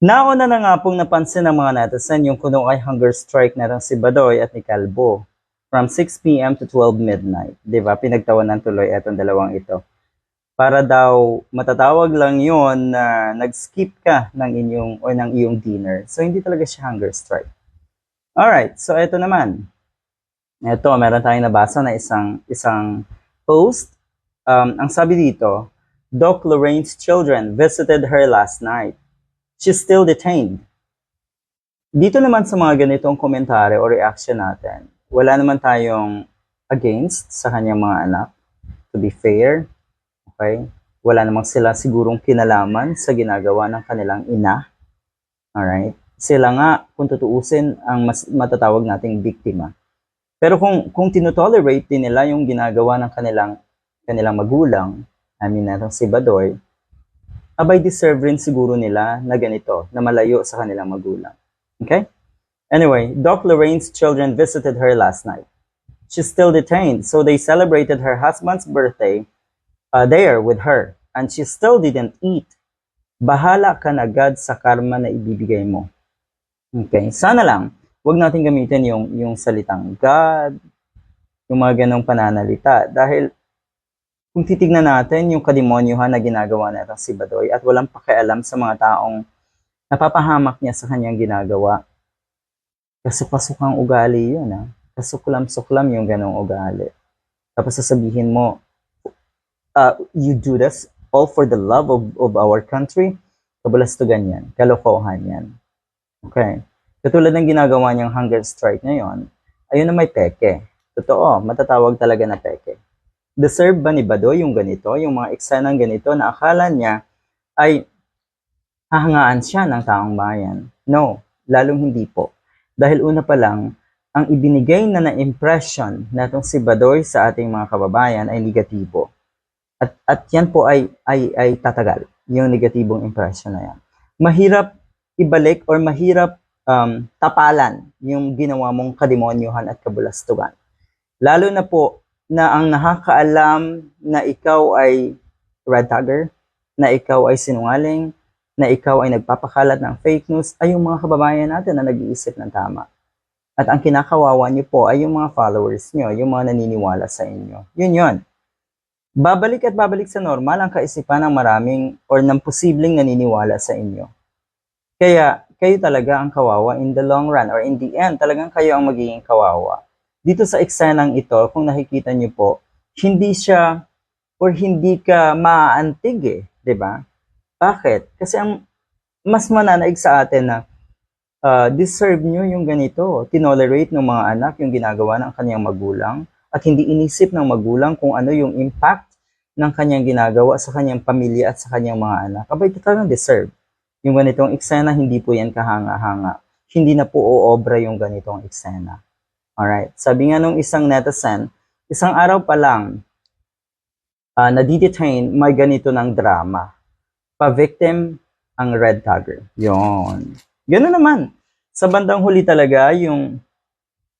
Nauna na nga pong napansin ng mga netizen yung kuno ay hunger strike na si Badoy at ni Calvo from 6 p.m. to 12 midnight. Ba? Pinagtawanan tuloy etong dalawang ito. Para daw matatawag lang yon na nag-skip ka ng inyong o ng iyong dinner. So hindi talaga siya hunger strike. Alright, so ito naman. Ito, meron tayong nabasa na isang isang post. Um, ang sabi dito, Doc Lorraine's children visited her last night. She's still detained. Dito naman sa mga ganitong komentary o reaction natin, wala naman tayong against sa kanyang mga anak. To be fair, okay? Wala namang sila sigurong kinalaman sa ginagawa ng kanilang ina. Alright? Sila nga, kung tutuusin, ang mas matatawag nating biktima. Pero kung kung tinotolerate din nila yung ginagawa ng kanilang kanilang magulang, I mean, si Badoy, abay deserve rin siguro nila na ganito, na malayo sa kanilang magulang. Okay? Anyway, Doc Lorraine's children visited her last night. She's still detained, so they celebrated her husband's birthday uh, there with her, and she still didn't eat. Bahala ka na God sa karma na ibibigay mo. Okay, sana lang, wag natin gamitin yung, yung salitang God, yung mga ganong pananalita, dahil kung titignan natin yung kademonyuhan na ginagawa natin si Badoy at walang pakialam sa mga taong napapahamak niya sa kanyang ginagawa. Kasukasukang ugali yun, ha? Kasuklam-suklam yung ganong ugali. Tapos sasabihin mo, uh, you do this all for the love of, of our country, kabalastugan yan, kalokohan yan. Okay. Katulad ng ginagawa niyang hunger strike ngayon, ayun na may peke. Totoo, matatawag talaga na peke. Deserve ba ni Badoy yung ganito, yung mga eksenang ganito na akala niya ay hahangaan siya ng taong bayan? No, lalong hindi po. Dahil una pa lang, ang ibinigay na na-impression natong si Badoy sa ating mga kababayan ay negatibo. At, at yan po ay, ay, ay tatagal, yung negatibong impression na yan. Mahirap ibalik or mahirap um, tapalan yung ginawa mong kademonyuhan at kabulastugan. Lalo na po na ang nakakaalam na ikaw ay red tagger, na ikaw ay sinungaling, na ikaw ay nagpapakalat ng fake news, ay yung mga kababayan natin na nag-iisip ng tama. At ang kinakawawa niyo po ay yung mga followers niyo, yung mga naniniwala sa inyo. Yun yun. Babalik at babalik sa normal ang kaisipan ng maraming or ng posibleng naniniwala sa inyo. Kaya kayo talaga ang kawawa in the long run or in the end, talagang kayo ang magiging kawawa. Dito sa eksenang ito, kung nakikita niyo po, hindi siya or hindi ka maaantig eh, 'di ba? Bakit? Kasi ang mas mananaig sa atin na uh, deserve nyo yung ganito. Tinolerate ng mga anak yung ginagawa ng kanyang magulang at hindi inisip ng magulang kung ano yung impact ng kanyang ginagawa sa kanyang pamilya at sa kanyang mga anak. Abay, talagang deserve. Yung ganitong eksena, hindi po yan kahanga-hanga. Hindi na po oobra yung ganitong eksena. Alright. Sabi nga nung isang netizen, isang araw pa lang, uh, nadidetain, may ganito ng drama. Pa-victim ang red tagger. Yon. Ganun naman. Sa bandang huli talaga, yung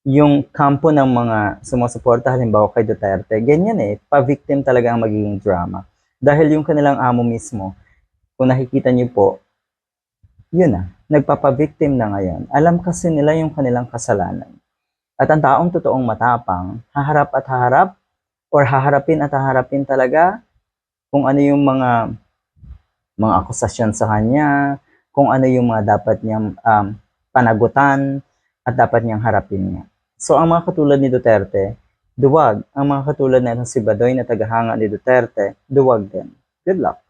yung kampo ng mga sumusuporta halimbawa kay Duterte, ganyan eh, pa-victim talaga ang magiging drama. Dahil yung kanilang amo mismo, kung nakikita niyo po, yun na, nagpapa-victim na ngayon. Alam kasi nila yung kanilang kasalanan. At ang taong totoong matapang, haharap at haharap, or haharapin at haharapin talaga kung ano yung mga mga akusasyon sa kanya, kung ano yung mga dapat niyang um, panagutan at dapat niyang harapin niya. So ang mga katulad ni Duterte, duwag. Ang mga katulad na si Badoy na tagahanga ni Duterte, duwag din. Good luck.